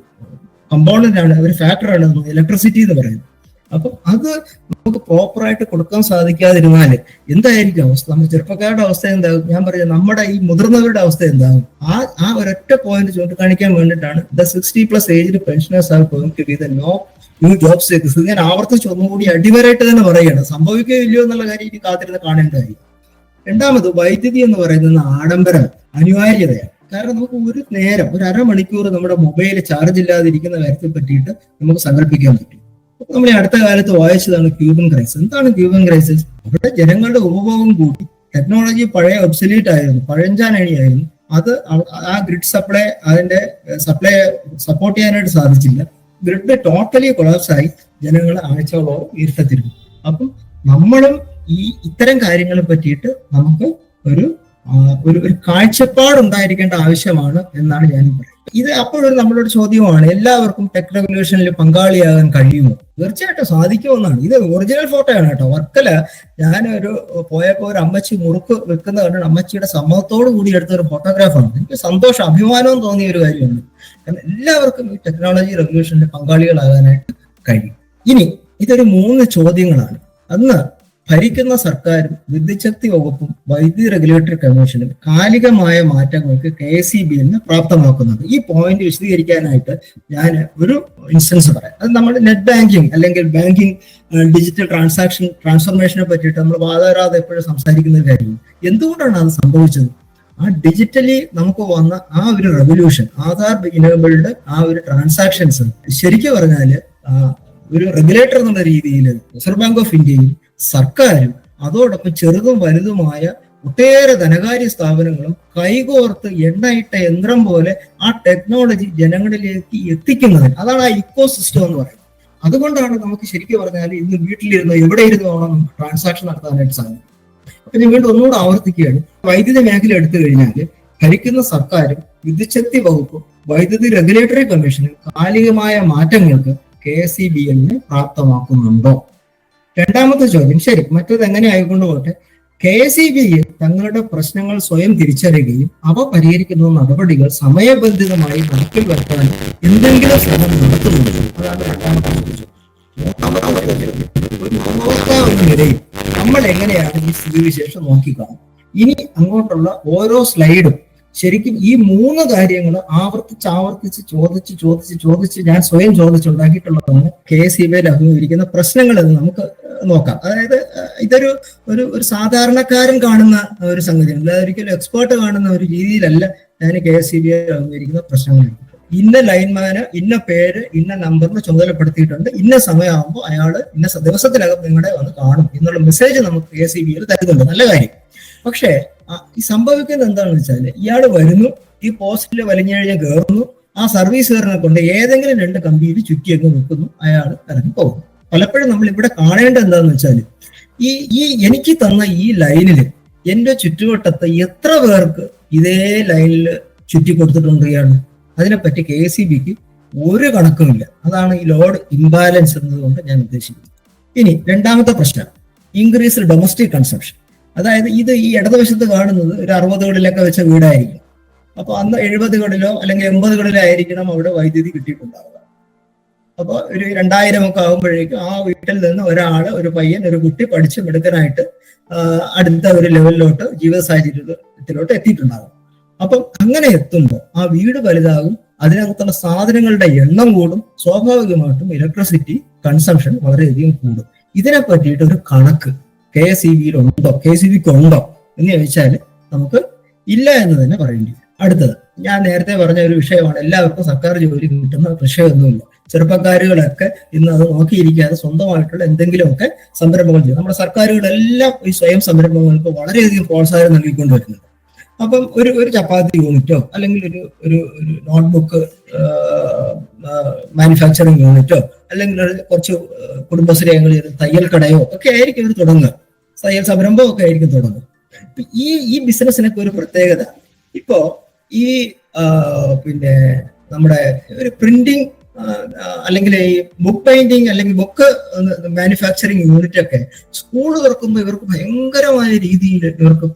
S1: കമ്പോണന്റ് ആണ് ഒരു ഫാക്ടറാണ് ഇലക്ട്രിസിറ്റി എന്ന് പറയുന്നത്. അപ്പം അത് നമുക്ക് പ്രോപ്പറായിട്ട് കൊടുക്കാൻ സാധിക്കാതിരുന്നാൽ എന്തായിരിക്കും അവസ്ഥ? നമ്മുടെ ചെറുപ്പക്കാരുടെ അവസ്ഥ എന്താകും? ഞാൻ പറയുന്നത് നമ്മുടെ ഈ മുതിർന്നവരുടെ അവസ്ഥ എന്താകും? ആ ആ ഒരൊറ്റ പോയിന്റ് ചൂണ്ടിക്കാണിക്കാൻ വേണ്ടിയിട്ടാണ് ദ സിക്സ്റ്റി പ്ലസ് ഏജിൽ pensioners are going be the no new job seekers ഞാൻ ആവർത്തിച്ച് ഒന്നുകൂടി അടിവരായിട്ട് തന്നെ പറയുകയാണ്. സംഭവിക്കുകയോ ഇല്ലയോ എന്നുള്ള കാര്യം ഇനി കാത്തിരുന്ന് കാണേണ്ടതായി രണ്ടാമത് വൈദ്യുതി എന്ന് പറയുന്നത് ആഡംബരം അനിവാര്യതയാണ്. കാരണം നമുക്ക് ഒരു നേരം ഒരു അരമണിക്കൂർ നമ്മുടെ മൊബൈൽ ചാർജ് ഇല്ലാതിരിക്കുന്ന കാര്യത്തെ പറ്റിയിട്ട് നമുക്ക് സങ്കല്പിക്കാൻ പറ്റും. നമ്മൾ അടുത്ത കാലത്ത് വായിച്ചതാണ് ക്യൂബൻ ക്രൈസിസ് എന്താണ് ക്യൂബൻ ക്രൈസിസ് അവിടെ ജനങ്ങളുടെ ഉപഭോഗം കൂടി. ടെക്നോളജി പഴയ ഒബ്സലീറ്റ് ആയിരുന്നു പഴഞ്ചാനണിയായിരുന്നു. അത് ആ ഗ്രിഡ് സപ്ലൈ അതിന്റെ സപ്ലൈ സപ്പോർട്ട് ചെയ്യാനായിട്ട് സാധിച്ചില്ല. ഗ്രിഡ് ടോട്ടലി കൊളാപ്സ് ആയി ജനങ്ങൾ ആഴ്ചകളോളം ഇരുട്ടത്തിരുന്നു അപ്പം നമ്മളും ഈ ഇത്തരം കാര്യങ്ങളെ പറ്റിയിട്ട് നമുക്ക് ഒരു ഒരു ഒരു കാഴ്ചപ്പാട് ഉണ്ടായിരിക്കേണ്ട ആവശ്യമാണ് എന്നാണ് ഞാൻ പറയുന്നത്. ഇത് അപ്പോഴൊരു നമ്മളൊരു ചോദ്യമാണ് എല്ലാവർക്കും ടെക് റെവല്യൂഷനിൽ പങ്കാളിയാകാൻ കഴിയുമോ? തീർച്ചയായിട്ടും സാധിക്കുമെന്നാണ്. ഇത് ഒറിജിനൽ ഫോട്ടോയാണ് കേട്ടോ. വർക്കല ഞാനൊരു ഒരു പോയപ്പോ ഒരു അമ്മച്ചി മുറുക്ക് വെക്കുന്ന കണ്ടിട്ട് അമ്മച്ചിയുടെ സമ്മതത്തോടു കൂടി എടുത്ത ഒരു ഫോട്ടോഗ്രാഫാണ് എനിക്ക് സന്തോഷം അഭിമാനവും തോന്നിയ ഒരു കാര്യമാണ്. കാരണം എല്ലാവർക്കും ഈ ടെക്നോളജി റെവല്യൂഷനിൽ പങ്കാളികളാകാനായിട്ട് കഴിയും. ഇനി ഇതൊരു മൂന്ന് ചോദ്യങ്ങളാണ്. അന്ന് ഭരിക്കുന്ന സർക്കാരും വിദ്യുച്ഛക്തി വകുപ്പും വൈദ്യുതി റെഗുലേറ്ററി കമ്മീഷനും കാലികമായ മാറ്റങ്ങൾക്ക് കെ എസ് ഇ ബി എന്ന് പ്രാപ്തമാക്കുന്നത്. ഈ പോയിന്റ് വിശദീകരിക്കാനായിട്ട് ഞാൻ ഒരു ഇൻസ്റ്റൻസ് പറയാം. അത് നമ്മൾ നെറ്റ് ബാങ്കിങ് അല്ലെങ്കിൽ ബാങ്കിങ് ഡിജിറ്റൽ ട്രാൻസാക്ഷൻ ട്രാൻസ്ഫോർമേഷനെ പറ്റിയിട്ട് നമ്മൾ വാതാരാതെ എപ്പോഴും സംസാരിക്കുന്ന ഒരു കാര്യമാണ്. എന്തുകൊണ്ടാണ് അത് സംഭവിച്ചത്? ആ ഡിജിറ്റലി നമുക്ക് വന്ന ആ ഒരു റെവല്യൂഷൻ ആധാർ ഇനേബിൾഡ് ആ ഒരു ട്രാൻസാക്ഷൻസ് ശരിക്കും പറഞ്ഞാൽ ഒരു റെഗുലേറ്റർ എന്നുള്ള രീതിയിൽ റിസർവ് ബാങ്ക് ഓഫ് ഇന്ത്യയും സർക്കാരും അതോടൊപ്പം ചെറുതും വലുതുമായ ഒട്ടേറെ ധനകാര്യ സ്ഥാപനങ്ങളും കൈകോർത്ത് എണ്ണയിട്ട യന്ത്രം പോലെ ആ ടെക്നോളജി ജനങ്ങളിലേക്ക് എത്തിക്കുന്നതിന് അതാണ് ആ ഇക്കോ സിസ്റ്റം എന്ന് പറയുന്നത്. അതുകൊണ്ടാണ് നമുക്ക് ശരിക്കും പറഞ്ഞാൽ ഇന്ന് വീട്ടിലിരുന്ന് എവിടെ ഇരുന്ന് വേണം ട്രാൻസാക്ഷൻ നടത്താനായിട്ട് സാധിക്കും അപ്പൊ ഞാൻ വീണ്ടും ഒന്നുകൂടെ ആവർത്തിക്കുകയാണ്. വൈദ്യുതി മേഖല എടുത്തു കഴിഞ്ഞാൽ ഭരിക്കുന്ന സർക്കാരും വിദ്യുച്ഛക്തി വകുപ്പും വൈദ്യുതി റെഗുലേറ്ററി കമ്മീഷനും കാലികമായ മാറ്റങ്ങൾക്ക് കെ എസ് ഇ ബി എല്ലിനെ പ്രാപ്തമാക്കുന്നുണ്ടോ? രണ്ടാമത്തെ ചോദ്യം. ശരി മറ്റത് എങ്ങനെ ആയിക്കൊണ്ട് പോട്ടെ? കെ എസ് ഇ ബി തങ്ങളുടെ പ്രശ്നങ്ങൾ സ്വയം തിരിച്ചറിയുകയും അവ പരിഹരിക്കുന്ന നടപടികൾ സമയബന്ധിതമായി നടപ്പിൽ വരുത്താൻ എന്തെങ്കിലും ശ്രമം നടത്തുന്നുണ്ട്? അതാണ് രണ്ടാമത്തെ നമ്മൾ എങ്ങനെയാണ് ഈ സ്ഥിതിവിശേഷം നോക്കിക്കാണും ഇനി അങ്ങോട്ടുള്ള ഓരോ സ്ലൈഡും ശരിക്കും ഈ മൂന്ന് കാര്യങ്ങൾ ആവർത്തിച്ച് ആവർത്തിച്ച് ചോദിച്ച് ചോദിച്ച് ചോദിച്ച് ഞാൻ സ്വയം ചോദിച്ചുണ്ടാക്കിയിട്ടുള്ളതാണ് കെ എസ് ഇ ബിയിൽ അഭിമുഖീകരിക്കുന്ന പ്രശ്നങ്ങൾ എന്ന് നമുക്ക് നോക്കാം. അതായത് ഇതൊരു ഒരു ഒരു സാധാരണക്കാരൻ കാണുന്ന ഒരു സംഗതിയാണ്. അല്ലാതെ ഒരിക്കലും എക്സ്പേർട്ട് കാണുന്ന ഒരു രീതിയിലല്ല ഞാൻ കെ എസ് ഇ ബി അഭിമുഖീകരിക്കുന്ന പ്രശ്നങ്ങൾ ഇന്ന ലൈൻമാന് ഇന്ന പേര് ഇന്ന നമ്പറിന് ചുമതലപ്പെടുത്തിയിട്ടുണ്ട്. ഇന്ന സമയമാകുമ്പോൾ അയാൾ ഇന്ന ദിവസത്തിനകം നിങ്ങളുടെ വന്ന് കാണും എന്നുള്ള മെസ്സേജ് നമുക്ക് കെ ഇ ബിയിൽ തരുന്നുണ്ട്. നല്ല കാര്യം. പക്ഷേ സംഭവിക്കുന്നത് എന്താണെന്ന് വെച്ചാൽ ഇയാൾ വരുന്നു ഈ പോസ്റ്റിൽ വലിഞ്ഞഴിഞ്ഞ് കയറുന്നു ആ സർവീസുകാരനെ കൊണ്ട് ഏതെങ്കിലും രണ്ട് കമ്പിയിൽ ചുറ്റിയൊക്കെ നിൽക്കുന്നു അയാൾ ഇറങ്ങി പോകുന്നു. പലപ്പോഴും നമ്മൾ ഇവിടെ കാണേണ്ടത് എന്താണെന്ന് വെച്ചാൽ ഈ ഈ എനിക്ക് തന്ന ഈ ലൈനിൽ എന്റെ ചുറ്റുവട്ടത്ത് എത്ര പേർക്ക് ഇതേ ലൈനിൽ ചുറ്റി കൊടുത്തിട്ടുണ്ട് ഇയാൾ അതിനെപ്പറ്റി കെ സി ബിക്ക് ഒരു കണക്കുമില്ല. അതാണ് ഈ ലോഡ് ഇംബാലൻസ് എന്നതുകൊണ്ട് ഞാൻ ഉദ്ദേശിക്കുന്നത്. ഇനി രണ്ടാമത്തെ പ്രശ്നം ഇൻക്രീസ് ഡൊമസ്റ്റിക് കൺസംഷൻ അതായത് ഇത് ഈ ഇടതുവശത്ത് കാണുന്നത് ഒരു അറുപതുകളിലൊക്കെ വെച്ച വീടായിരിക്കും. അപ്പൊ അന്ന് എഴുപതുകളിലോ അല്ലെങ്കിൽ എൺപതുകളിലോ ആയിരിക്കണം അവിടെ വൈദ്യുതി കിട്ടിയിട്ടുണ്ടാവുക. അപ്പൊ ഒരു രണ്ടായിരം ഒക്കെ ആകുമ്പോഴേക്കും ആ വീട്ടിൽ നിന്ന് ഒരാൾ ഒരു പയ്യൻ ഒരു കുട്ടി പഠിച്ച് മിടുക്കനായിട്ട് അടുത്ത ഒരു ലെവലിലോട്ട് ജീവിത സാഹചര്യത്തിലോട്ട് എത്തിയിട്ടുണ്ടാകും. അപ്പം അങ്ങനെ എത്തുമ്പോൾ ആ വീട് വലുതാകും അതിനകത്തുള്ള സാധനങ്ങളുടെ എണ്ണം കൂടും സ്വാഭാവികമായിട്ടും ഇലക്ട്രിസിറ്റി കൺസംഷൻ വളരെയധികം കൂടും. ഇതിനെ പറ്റിയിട്ട് ഒരു കണക്ക് കെ എസ് ഇ ബിയിൽ ഉണ്ടോ കെ ഇ ബിക്ക് ഉണ്ടോ എന്ന് ചോദിച്ചാൽ നമുക്ക് ഇല്ല എന്ന് തന്നെ പറയേണ്ടി വരും. അടുത്തത് ഞാൻ നേരത്തെ പറഞ്ഞ ഒരു വിഷയമാണ്. എല്ലാവർക്കും സർക്കാർ ജോലി കിട്ടുന്ന വിഷയമൊന്നുമില്ല. ചെറുപ്പക്കാരുകളൊക്കെ ഇന്ന് അത് നോക്കിയിരിക്കാതെ സ്വന്തമായിട്ടുള്ള എന്തെങ്കിലുമൊക്കെ സംരംഭങ്ങൾ ചെയ്യും. നമ്മുടെ സർക്കാരുകളെല്ലാം ഈ സ്വയം സംരംഭങ്ങൾക്ക് വളരെയധികം പ്രോത്സാഹനം നൽകിക്കൊണ്ട് വരുന്നുണ്ട്. അപ്പം ഒരു ഒരു ചപ്പാത്തി യൂണിറ്റോ അല്ലെങ്കിൽ ഒരു ഒരു ഒരു നോട്ട്ബുക്ക് മാനുഫാക്ചറിങ് യൂണിറ്റോ അല്ലെങ്കിൽ കുറച്ച് കുടുംബശ്രീ തയ്യൽ കടയോ ഒക്കെ ആയിരിക്കും ഇവർ തുടങ്ങുക. തയ്യൽ സംരംഭം ഒക്കെ ആയിരിക്കും തുടങ്ങും. ഈ ഈ ബിസിനസ്സിനൊക്കെ ഒരു പ്രത്യേകത. ഇപ്പോ ഈ പിന്നെ നമ്മുടെ ഒരു പ്രിന്റിംഗ് അല്ലെങ്കിൽ ഈ ബുക്ക് പെയിന്റിങ് അല്ലെങ്കിൽ ബുക്ക് മാനുഫാക്ചറിങ് യൂണിറ്റ് ഒക്കെ സ്കൂൾ തുറക്കുമ്പോൾ ഇവർക്ക് ഭയങ്കരമായ രീതിയിൽ ഇവർക്ക്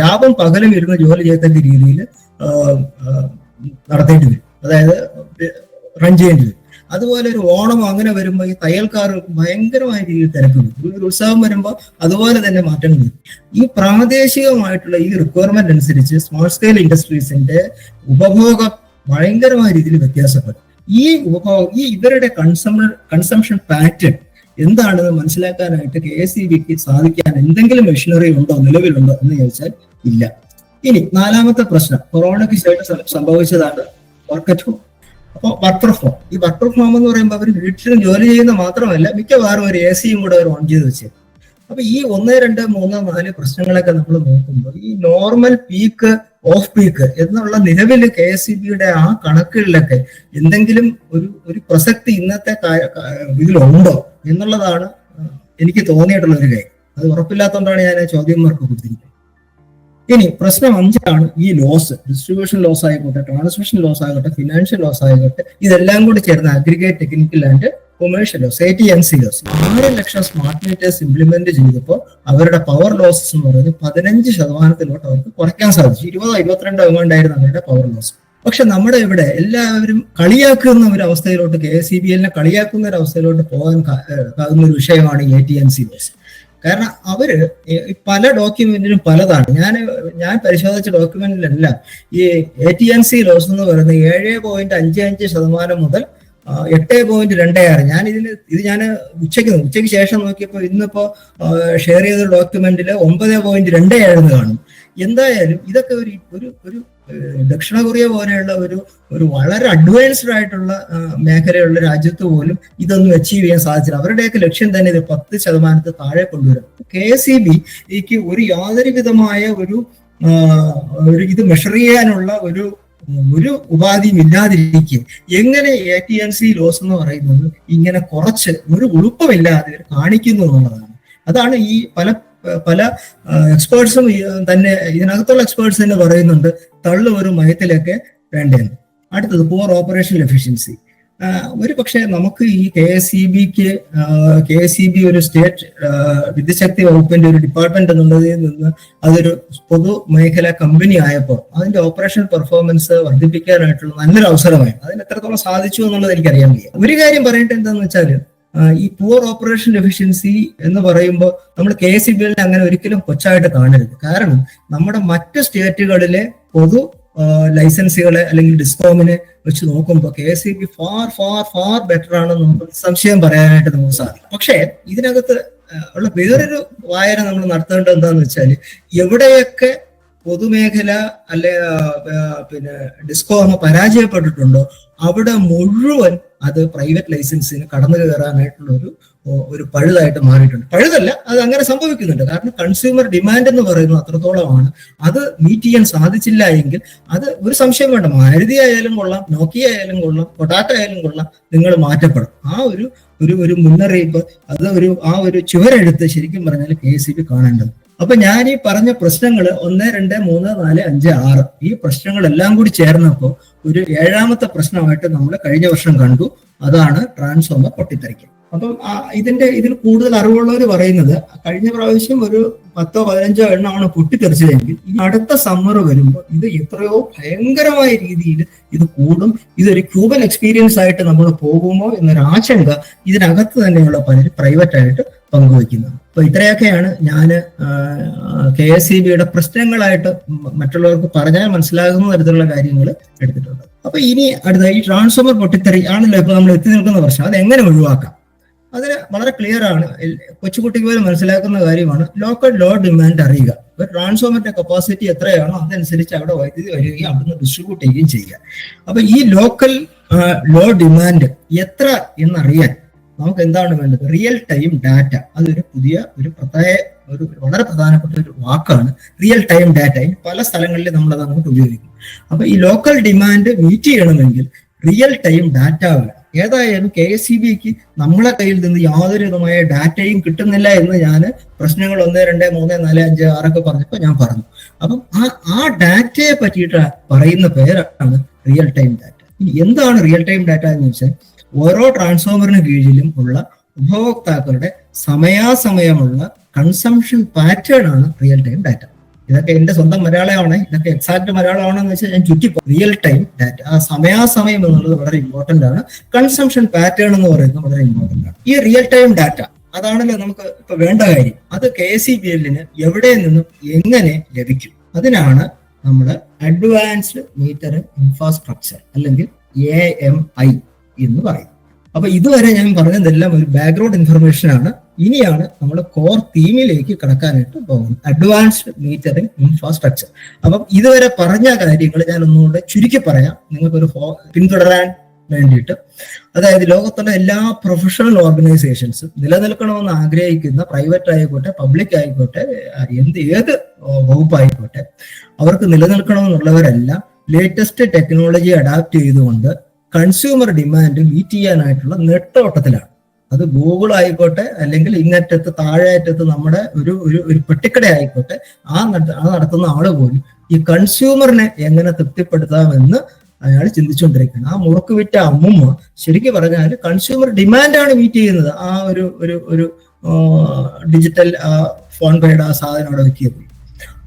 S1: ലാഭം പകലും ഇരുന്ന് ജോലി ചെയ്യത്തക്ക രീതിയിൽ നടത്തേണ്ടി വരും. അതായത് റൺ ചെയ്യേണ്ടി വരും. അതുപോലെ ഒരു ഓണം അങ്ങനെ വരുമ്പോൾ ഈ തയ്യൽക്കാർ ഭയങ്കരമായ രീതിയിൽ തിരക്ക് ഒരു ഉത്സവം വരുമ്പോൾ അതുപോലെ തന്നെ മാറ്റങ്ങൾ. ഈ പ്രാദേശികമായിട്ടുള്ള ഈ റിക്വയർമെന്റ് അനുസരിച്ച് സ്മോൾ സ്കെയിൽ ഇൻഡസ്ട്രീസിന്റെ ഉപഭോഗം ഭയങ്കരമായ രീതിയിൽ വ്യത്യാസപ്പെടും. ഈ ഉപഭോഗം ഈ ഇവരുടെ കൺസം കൺസംഷൻ പാറ്റേൺ എന്താണെന്ന് മനസ്സിലാക്കാനായിട്ട് കെ എസ് ഇ ബിക്ക് സാധിക്കാൻ എന്തെങ്കിലും മെഷീനറി ഉണ്ടോ നിലവിലുണ്ടോ എന്ന് ചോദിച്ചാൽ ഇല്ല. ഇനി നാലാമത്തെ പ്രശ്നം. കൊറോണയ്ക്ക് ശേഷം സംഭവിച്ചതാണ് വർക്ക് അറ്റ് ഹോം അപ്പോൾ വർക്ക് ഫ്രം ഹോം ഈ വർക്ക് ഫ്രം ഹോം എന്ന് പറയുമ്പോൾ അവർ വീട്ടിലും ജോലി ചെയ്യുന്ന മാത്രമല്ല മിക്കവാറും ഒരു എ സിയും കൂടെ അവർ ഓൺ ചെയ്ത് വെച്ചേക്കും. അപ്പൊ ഈ ഒന്ന് രണ്ട് മൂന്ന് നാല് പ്രശ്നങ്ങളൊക്കെ നമ്മൾ നോക്കുമ്പോൾ ഈ നോർമൽ പീക്ക് ഓഫ് പീക്ക് എന്നുള്ള നിലവിൽ കെ എസ് ഇ ബിയുടെ ആ കണക്കുകളിലൊക്കെ എന്തെങ്കിലും ഒരു ഒരു പ്രസക്തി ഇന്നത്തെ ഇതിലുണ്ടോ എന്നുള്ളതാണ് എനിക്ക് തോന്നിയിട്ടുള്ള ഒരു കാര്യം. അത് ഉറപ്പില്ലാത്തതുകൊണ്ടാണ് ഞാൻ ചോദ്യം മാർക്ക് കൊടുത്തിരിക്കുന്നത്. ഇനി പ്രശ്നം അഞ്ചാണ് ഈ ലോസ് ഡിസ്ട്രിബ്യൂഷൻ ലോസ് ആയിക്കോട്ടെ ട്രാൻസ്മിഷൻ ലോസ് ആയിക്കോട്ടെ ഫിനാൻഷ്യൽ ലോസ് ആയിക്കോട്ടെ ഇതെല്ലാം കൂടി ചേർന്ന് aggregate technical and commercial loss A T N C loss ആറ് ലക്ഷം സ്മാർട്ട് മീറ്റേഴ്സ് ഇംപ്ലിമെന്റ് ചെയ്തപ്പോൾ അവരുടെ പവർ ലോസസ് എന്ന് പറയുന്നത് പതിനഞ്ച് ശതമാനത്തിലോട്ട് അവർക്ക് കുറയ്ക്കാൻ സാധിച്ചു. ഇരുപതോ ഇരുപത്തിരണ്ടോ എങ്ങാണ്ടായിരുന്നു അവരുടെ പവർ ലോസ് പക്ഷെ നമ്മുടെ ഇവിടെ എല്ലാവരും കളിയാക്കുന്ന ഒരു അവസ്ഥയിലോട്ട് കെ എസ് സി ബി എല്ലിനെ കളിയാക്കുന്ന ഒരു അവസ്ഥയിലോട്ട് പോകാൻ കാ- ഒരു വിഷയമാണ് A T N C loss കാരണം അവർ പല ഡോക്യുമെന്റിനും പലതാണ്. ഞാൻ ഞാൻ പരിശോധിച്ച ഡോക്യുമെന്റിലെല്ലാം ഈ A T N C loss എന്ന് പറയുന്നത് ഏഴ് പോയിന്റ് അഞ്ച് അഞ്ച് ശതമാനം മുതൽ എട്ട് പോയിന്റ് രണ്ട് ആറ്. ഞാൻ ഇതിന് ഇത് ഞാൻ ഉച്ചയ്ക്ക് ഉച്ചയ്ക്ക് ശേഷം നോക്കിയപ്പോൾ ഇന്നിപ്പോ ഷെയർ ചെയ്ത ഡോക്യുമെന്റിൽ ഒമ്പത് പോയിന്റ് രണ്ട് ഏഴെന്ന് കാണും. എന്തായാലും ഇതൊക്കെ ഒരു ഒരു ഒരു ദക്ഷിണ കൊറിയ പോലെയുള്ള ഒരു ഒരു വളരെ അഡ്വാൻസ്ഡ് ആയിട്ടുള്ള മേഖലയുള്ള രാജ്യത്ത് പോലും ഇതൊന്നും അച്ചീവ് ചെയ്യാൻ സാധിച്ചില്ല. അവരുടെയൊക്കെ ലക്ഷ്യം തന്നെ ഇത് പത്ത് ശതമാനത്തിൽ താഴെ കൊണ്ടുവരും. കെ എസ് ഇ ബിക്ക് ഒരു യാതൊരു വിധമായ ഒരു ഒരു ഇത് മെഷർ ചെയ്യാനുള്ള ഒരു ഒരു ഉപാധിയും ഇല്ലാതിരിക്കും. എങ്ങനെ A T N C loss എന്ന് പറയുന്നത് ഇങ്ങനെ കുറച്ച് ഒരു ഉളുപ്പമില്ലാതെ കാണിക്കുന്നു എന്നുള്ളതാണ്. അതാണ് ഈ പല പല എക്സ്പേർട്സും തന്നെ ഇതിനകത്തുള്ള എക്സ്പേർട്സ് തന്നെ പറയുന്നുണ്ട് തള്ളു ഒരു മയത്തിലൊക്കെ വേണ്ടതെന്ന് അടുത്തത് പൂർ ഓപ്പറേഷണൽ എഫിഷ്യൻസി ഒരു പക്ഷേ നമുക്ക് ഈ കെ എസ് ഇ ബിക്ക് കെ എസ് ഇ ബി ഒരു സ്റ്റേറ്റ് വിദ്യശക്തി വകുപ്പിന്റെ ഒരു ഡിപ്പാർട്ട്മെന്റ് എന്നുള്ളതിൽ നിന്ന് അതൊരു പൊതു മേഖല കമ്പനി ആയപ്പോൾ അതിന്റെ ഓപ്പറേഷൻ പെർഫോമൻസ് വർദ്ധിപ്പിക്കാനായിട്ടുള്ള നല്ലൊരു അവസരമായി അതിന് എത്രത്തോളം സാധിച്ചു എന്നുള്ളത് എനിക്കറിയാൻ വയ്യ. ഒരു കാര്യം പറയേണ്ടത് എന്താണെന്ന് വെച്ചാൽ ഈ പൂർ ഓപ്പറേഷൻ എഫിഷ്യൻസി എന്ന് പറയുമ്പോൾ നമ്മൾ കെ എസ് ബി എല്ലിനെ അങ്ങനെ ഒരിക്കലും കൊച്ചായിട്ട് കാണരുത്. കാരണം നമ്മുടെ മറ്റ് സ്റ്റേറ്റുകളിലെ പൊതു ലൈസൻസുകളെ അല്ലെങ്കിൽ ഡിസ്കോമിനെ വെച്ച് നോക്കുമ്പോൾ K E B far far far better ആണെന്ന് നമുക്ക് സംശയം പറയാനായിട്ട് നമുക്ക് സാധിക്കും. പക്ഷേ ഇതിനകത്ത് ഉള്ള വേറൊരു വായന നമ്മൾ നടത്തേണ്ടത് എന്താണെന്ന് വെച്ചാൽ എവിടെയൊക്കെ പൊതുമേഖല അല്ലെ പിന്നെ ഡിസ്കോമ പരാജയപ്പെട്ടിട്ടുണ്ടോ അവിടെ മുഴുവൻ അത് പ്രൈവറ്റ് ലൈസൻസിന് കടന്നു കയറാനായിട്ടുള്ള ഒരു ഒരു പഴുതായിട്ട് മാറിയിട്ടുണ്ട്. പഴുതല്ല അത് അങ്ങനെ സംഭവിക്കുന്നുണ്ട്. കാരണം കൺസ്യൂമർ ഡിമാൻഡ് എന്ന് പറയുന്നത് അത്രത്തോളമാണ്. അത് മീറ്റ് ചെയ്യാൻ സാധിച്ചില്ല എങ്കിൽ അത് ഒരു സംശയം വേണ്ട. മാരുതി ആയാലും കൊള്ളാം നോക്കിയ ആയാലും കൊള്ളാം കൊട്ടാട്ട ആയാലും കൊള്ളാം നിങ്ങൾ മാറ്റപ്പെടും ആ ഒരു ഒരു ഒരു മുന്നറിയിപ്പ് അത് ഒരു ആ ഒരു ചുവരെടുത്ത് ശരിക്കും പറഞ്ഞാൽ കെ സി ബി കാണേണ്ടത് അപ്പൊ ഞാൻ ഈ പറഞ്ഞ പ്രശ്നങ്ങൾ ഒന്ന് രണ്ട് മൂന്ന് നാല് അഞ്ച് ആറ് ഈ പ്രശ്നങ്ങളെല്ലാം കൂടി ചേർന്നപ്പോൾ ഒരു ഏഴാമത്തെ പ്രശ്നമായിട്ട് നമ്മൾ കഴിഞ്ഞ വർഷം കണ്ടു. അതാണ് ട്രാൻസ്ഫോമർ പൊട്ടിത്തെറിക്കൽ. അപ്പം ഇതിന്റെ ഇതിൽ കൂടുതൽ അറിവുള്ളവർ പറയുന്നത് കഴിഞ്ഞ പ്രാവശ്യം ഒരു പത്തോ പതിനഞ്ചോ എണ്ണമാണ് പൊട്ടിത്തെറിച്ചതെങ്കിൽ ഈ അടുത്ത സമ്മർ വരുമ്പോൾ ഇത് എത്രയോ ഭയങ്കരമായ രീതിയിൽ ഇത് കൂടും. ഇതൊരു ക്യൂബൻ എക്സ്പീരിയൻസ് ആയിട്ട് നമ്മൾ പോകുമോ എന്നൊരു ആശങ്ക ഇതിനകത്ത് തന്നെയുള്ള പലരും പ്രൈവറ്റ് ആയിട്ട് അപ്പൊ ഇത്രയൊക്കെയാണ് ഞാൻ കെ എസ് ഇ ബിയുടെ പ്രശ്നങ്ങളായിട്ട് മറ്റുള്ളവർക്ക് പറഞ്ഞാൽ മനസ്സിലാകുന്ന തരത്തിലുള്ള കാര്യങ്ങൾ എടുത്തിട്ടുണ്ട്. അപ്പൊ ഇനി അടുത്ത ഈ ട്രാൻസ്ഫോമർ പൊട്ടിത്തെറി ആണല്ലോ ഇപ്പൊ നമ്മൾ എത്തി നിൽക്കുന്ന പ്രശ്നം. അത് എങ്ങനെ ഒഴിവാക്കാം? അതിന് വളരെ ക്ലിയർ ആണ്. കൊച്ചുകുട്ടിക്ക് പോലും മനസ്സിലാക്കുന്ന കാര്യമാണ്. ലോക്കൽ ലോ ഡിമാൻഡ് അറിയുക. ഒരു ട്രാൻസ്ഫോമറിന്റെ കപ്പാസിറ്റി എത്രയാണോ അതനുസരിച്ച് അവിടെ വൈദ്യുതി വരികയും അവിടുന്ന് ഡിസ്ട്രിബ്യൂട്ട് ചെയ്യുകയും ചെയ്യുക. അപ്പൊ ഈ ലോക്കൽ ലോ ഡിമാൻഡ് എത്ര എന്നറിയാൻ നമുക്ക് എന്താണ് വേണ്ടത്? റിയൽ ടൈം ഡാറ്റ അതൊരു പുതിയ ഒരു പ്രത്യേക ഒരു വളരെ പ്രധാനപ്പെട്ട ഒരു വാക്കാണ് റിയൽ ടൈം ഡാറ്റ പല സ്ഥലങ്ങളിലും നമ്മൾ അത് അങ്ങോട്ട് ഉപയോഗിക്കും. അപ്പൊ ഈ ലോക്കൽ ഡിമാൻഡ് മീറ്റ് ചെയ്യണമെങ്കിൽ റിയൽ ടൈം ഡാറ്റ വേണം. ഏതായാലും കെ എസ് സി ബിക്ക് നമ്മളെ കയ്യിൽ നിന്ന് യാതൊരു വിധമായ ഡാറ്റയും കിട്ടുന്നില്ല എന്ന് ഞാൻ പ്രശ്നങ്ങൾ ഒന്ന് രണ്ട് മൂന്ന് നാല് അഞ്ച് ആറൊക്കെ പറഞ്ഞപ്പോൾ ഞാൻ പറഞ്ഞു. അപ്പം ആ ആ ഡാറ്റയെ പറ്റിയിട്ട് പറയുന്ന പേരാണ് റിയൽ ടൈം ഡാറ്റ ഇനി എന്താണ് റിയൽ ടൈം ഡാറ്റ എന്ന് വെച്ചാൽ ഓരോ ട്രാൻസ്ഫോമറിന് കീഴിലും ഉള്ള ഉപഭോക്താക്കളുടെ സമയാസമയമുള്ള കൺസംഷൻ പാറ്റേൺ ആണ് റിയൽ ടൈം ഡാറ്റ ഇതൊക്കെ എന്റെ സ്വന്തം മലയാളമാണ് ഇതൊക്കെ എക്സാക്ട് മലയാളമാണെന്ന് വെച്ചാൽ ഞാൻ ചുറ്റി റിയൽ ടൈം ഡാറ്റ ആ സമയാസമയം എന്നുള്ളത് വളരെ ഇമ്പോർട്ടന്റ് ആണ്. കൺസംഷൻ പാറ്റേൺ എന്ന് പറയുന്നത് വളരെ ഇമ്പോർട്ടന്റ് ആണ്. ഈ റിയൽ ടൈം ഡാറ്റ അതാണല്ലോ നമുക്ക് ഇപ്പൊ വേണ്ട കാര്യം. അത് കെ എസ് ബി എല്ലിന് എവിടെ നിന്നും എങ്ങനെ ലഭിക്കും? അതിനാണ് നമ്മൾ അഡ്വാൻസ്ഡ് മീറ്റർ ഇൻഫ്രാസ്ട്രക്ചർ അല്ലെങ്കിൽ എ എം ഐ എന്ന് പറയും. അപ്പൊ ഇതുവരെ ഞാൻ പറഞ്ഞതെല്ലാം ഒരു ബാക്ക്ഗ്രൗണ്ട് ഇൻഫർമേഷൻ ആണ്. ഇനിയാണ് നമ്മൾ കോർ തീമിലേക്ക് കടക്കാനായിട്ട് പോകുന്നത്. അഡ്വാൻസ്ഡ് മീറ്ററിംഗ് ഇൻഫ്രാസ്ട്രക്ചർ അപ്പം ഇതുവരെ പറഞ്ഞ കാര്യങ്ങൾ ഞാൻ ഒന്നുകൂടെ ചുരുക്കി പറയാം. നിങ്ങൾക്കൊരു പിന്തുടരാൻ വേണ്ടിയിട്ട്. അതായത് ലോകത്തുള്ള എല്ലാ പ്രൊഫഷണൽ ഓർഗനൈസേഷൻസും നിലനിൽക്കണമെന്ന് ആഗ്രഹിക്കുന്ന പ്രൈവറ്റ് ആയിക്കോട്ടെ പബ്ലിക് ആയിക്കോട്ടെ എന്ത് ഏത് വകുപ്പായിക്കോട്ടെ അവർക്ക് നിലനിൽക്കണമെന്നുള്ളവരെല്ലാം ലേറ്റസ്റ്റ് ടെക്നോളജി അഡാപ്റ്റ് ചെയ്തുകൊണ്ട് കൺസ്യൂമർ ഡിമാൻഡ് മീറ്റ് ചെയ്യാനായിട്ടുള്ള നെട്ടോട്ടത്തിലാണ്. അത് ഗൂഗിൾ ആയിക്കോട്ടെ അല്ലെങ്കിൽ ഇങ്ങറ്റത്ത് താഴെ അറ്റത്ത് നമ്മുടെ ഒരു ഒരു ഒരു പെട്ടിക്കട ആയിക്കോട്ടെ ആ നടത്തുന്ന ആൾ പോലും ഈ കൺസ്യൂമറിനെ എങ്ങനെ തൃപ്തിപ്പെടുത്താമെന്ന് അയാൾ ചിന്തിച്ചുകൊണ്ടിരിക്കുകയാണ്. ആ മുറുക്ക് വിറ്റ അമ്മുമ്മ ശരിക്കും പറഞ്ഞാൽ കൺസ്യൂമർ ഡിമാൻഡാണ് മീറ്റ് ചെയ്യുന്നത് ആ ഒരു ഒരു ഒരു ഡിജിറ്റൽ ഫോൺ പേയുടെ ആ സാധനം അവിടെ വെക്കിയത്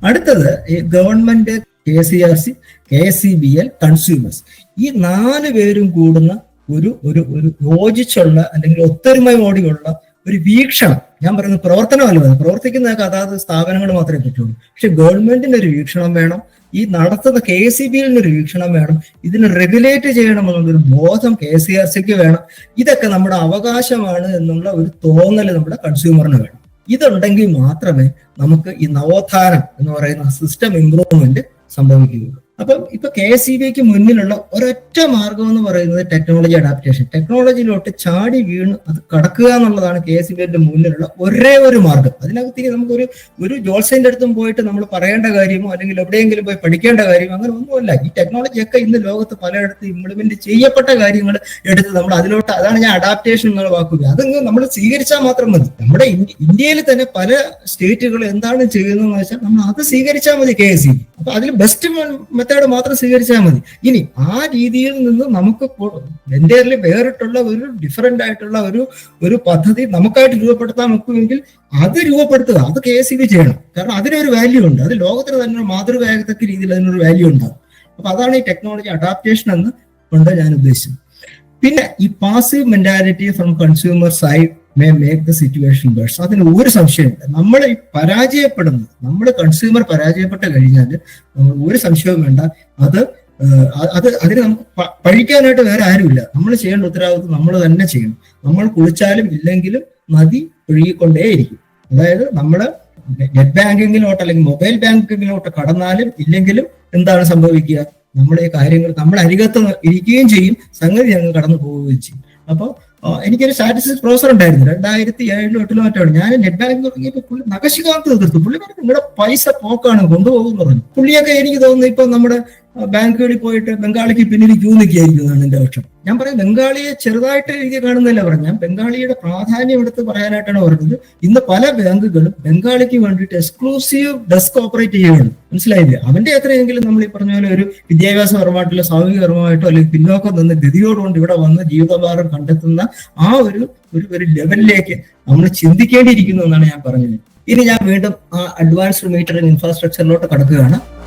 S1: അടുത്തത് ഈ government K C R C K C B L consumers. ഈ നാല് പേരും കൂടുന്ന ഒരു ഒരു ഒരു യോജിച്ചുള്ള അല്ലെങ്കിൽ ഒത്തൊരുമയോടെയുള്ള ഒരു വീക്ഷണം. ഞാൻ പറയുന്നത് പ്രവർത്തനമല്ല പറയുന്നത് പ്രവർത്തിക്കുന്നതൊക്കെ അതാത് സ്ഥാപനങ്ങൾ മാത്രമേ പറ്റുള്ളൂ. പക്ഷെ ഗവൺമെന്റിന് ഒരു വീക്ഷണം വേണം. ഈ നടത്തുന്ന കെ സി ബി എല്ലിന് ഒരു വീക്ഷണം വേണം. ഇതിനെ റെഗുലേറ്റ് ചെയ്യണം എന്നുള്ളൊരു ബോധം കെ സി ആർ സിക്ക് വേണം. ഇതൊക്കെ നമ്മുടെ അവകാശമാണ് എന്നുള്ള ഒരു തോന്നൽ നമ്മുടെ കൺസ്യൂമറിന് വേണം. ഇതുണ്ടെങ്കിൽ മാത്രമേ നമുക്ക് ഈ നവോത്ഥാനം എന്ന് പറയുന്ന സിസ്റ്റം ഇംപ്രൂവ്മെന്റ് സംഭവിക്കുകയുള്ളൂ അപ്പം ഇപ്പൊ കെ എസ് ഇ ബിക്ക് മുന്നിലുള്ള ഒരൊറ്റ മാർഗം എന്ന് പറയുന്നത് ടെക്നോളജി അഡാപ്റ്റേഷൻ ടെക്നോളജിയിലോട്ട് ചാടി വീണ് അത് കടക്കുക എന്നുള്ളതാണ് കെ എസ് ഇ ബിയുടെ മുന്നിലുള്ള ഒരേ ഒരു മാർഗം. അതിനകത്ത് ഇനി നമുക്കൊരു ഒരു ജോത്സ്യന്റെ അടുത്തും പോയിട്ട് നമ്മൾ പറയേണ്ട കാര്യമോ അല്ലെങ്കിൽ എവിടെയെങ്കിലും പോയി പഠിക്കേണ്ട കാര്യമോ അങ്ങനെ ഒന്നുമല്ല. ഈ ടെക്നോളജിയൊക്കെ ഇന്ന് ലോകത്ത് പലയിടത്ത് ഇംപ്ലിമെന്റ് ചെയ്യപ്പെട്ട കാര്യങ്ങൾ എടുത്ത് നമ്മൾ അതിലോട്ട് അതാണ് ഞാൻ അഡാപ്റ്റേഷൻ എന്നുള്ള വാക്കുക അത് നമ്മൾ സ്വീകരിച്ചാൽ മാത്രം മതി. നമ്മുടെ ഇന്ത്യ- ഇന്ത്യയിൽ തന്നെ പല സ്റ്റേറ്റുകൾ എന്താണ് ചെയ്യുന്നതെന്ന് വെച്ചാൽ നമ്മൾ അത് സ്വീകരിച്ചാൽ മതി കെ എസ് ഇ അപ്പൊ അതിൽ ബെസ്റ്റ് മെത്തേഡ് മാത്രം സ്വീകരിച്ചാൽ മതി. ഇനി ആ രീതിയിൽ നിന്ന് നമുക്ക് എന്റെ വേറിട്ടുള്ള ഒരു ഡിഫറെന്റ് ആയിട്ടുള്ള ഒരു ഒരു പദ്ധതി നമുക്കായിട്ട് രൂപപ്പെടുത്താൻ നോക്കുമെങ്കിൽ അത് രൂപപ്പെടുത്തുക. അത് കെ എസ് ചെയ്യണം. കാരണം അതിനൊരു വാല്യൂ ഉണ്ട്. അത് ലോകത്തിന് തന്നെ ഒരു മാതൃകയാകത്തക്ക രീതിയിൽ അതിനൊരു വാല്യൂ ഉണ്ടാകും അപ്പൊ അതാണ് ഈ ടെക്നോളജി അഡാപ്റ്റേഷൻ എന്ന് കൊണ്ട് ഞാൻ ഉദ്ദേശിച്ചത്. പിന്നെ ഈ passive mentality from consumer side may make the situation worse അതിന് ഒരു സംശയമില്ല നമ്മൾ പരാജയപ്പെടുന്നു. നമ്മൾ കൺസ്യൂമർ പരാജയപ്പെട്ട് കഴിഞ്ഞാൽ നമ്മൾ ഒരു സംശയവും വേണ്ട. അത് അത് അതിന് നമുക്ക് പഴിക്കാനായിട്ട് വേറെ ആരുമില്ല. നമ്മൾ ചെയ്യേണ്ട ഉത്തരവാദിത്വം നമ്മൾ തന്നെ ചെയ്യണം. നമ്മൾ കുളിച്ചാലും ഇല്ലെങ്കിലും നദി ഒഴുകിക്കൊണ്ടേയിരിക്കും. അതായത് നമ്മൾ നെറ്റ് ബാങ്കിങ്ങിലോട്ട് അല്ലെങ്കിൽ മൊബൈൽ ബാങ്കിങ്ങിലോട്ട് കടന്നാലും ഇല്ലെങ്കിലും എന്താണ് സംഭവിക്കുക? നമ്മുടെ ഈ കാര്യങ്ങൾ നമ്മൾ അരികത്ത് ഇരിക്കുകയും ചെയ്യും. സംഗതി അങ്ങ് കടന്നു പോവുകയും ചെയ്യും. അപ്പോൾ എനിക്കൊരു സ്റ്റാറ്റിസ്റ്റിക്സ് പ്രൊഫസർ ഉണ്ടായിരുന്നു. രണ്ടായിരത്തി ഏഴിലോ എട്ടിലോ മറ്റാണ് ഞാൻ നെറ്റ് ബാങ്ക് തുടങ്ങിയപ്പോൾ പുള്ളി നഖശികാന്ത് തീർത്തു. പുള്ളി നിങ്ങളുടെ പൈസ പോക്കാണ് കൊണ്ടുപോകും പറഞ്ഞു പുള്ളിയൊക്കെ എനിക്ക് തോന്നുന്നു ഇപ്പൊ നമ്മുടെ ബാങ്കുകളിൽ പോയിട്ട് ബംഗാളിക്ക് പിന്നിൽ ക്യൂ നിൽക്കുകയായിരിക്കുന്നതാണ് എന്റെ പക്ഷം. ഞാൻ പറയാം ബംഗാളിയെ ചെറുതായിട്ട് എനിക്ക് കാണുന്നില്ല പറഞ്ഞു ബംഗാളിയുടെ പ്രാധാന്യം എടുത്ത് പറയാനായിട്ടാണ് പറഞ്ഞത്. ഇന്ന് പല ബാങ്കുകളും ബംഗാളിക്ക് വേണ്ടിയിട്ട് എക്സ്ക്ലൂസീവ് ഡെസ്ക് ഓപ്പറേറ്റ് ചെയ്യുകയാണ്. മനസ്സിലായില്ലേ? അവന്റെ എത്രയെങ്കിലും നമ്മൾ ഈ പറഞ്ഞ പോലെ ഒരു വിദ്യാഭ്യാസപരമായിട്ടോ സാമൂഹികപരമായിട്ടോ അല്ലെങ്കിൽ പിന്നോക്കം നിന്ന് ഗതിയോടുകൊണ്ട് ഇവിടെ വന്ന് ജീവിതഭാരം കണ്ടെത്തുന്ന ആ ഒരു ഒരു ഒരു ലെവലിലേക്ക് നമ്മൾ ചിന്തിക്കേണ്ടിയിരിക്കുന്നു എന്നാണ് ഞാൻ പറഞ്ഞത്. ഇനി ഞാൻ വീണ്ടും ആ അഡ്വാൻസ്ഡ് മീറ്ററിംഗ് ഇൻഫ്രാസ്ട്രക്ചറിലോട്ട് കടക്കുകയാണ്.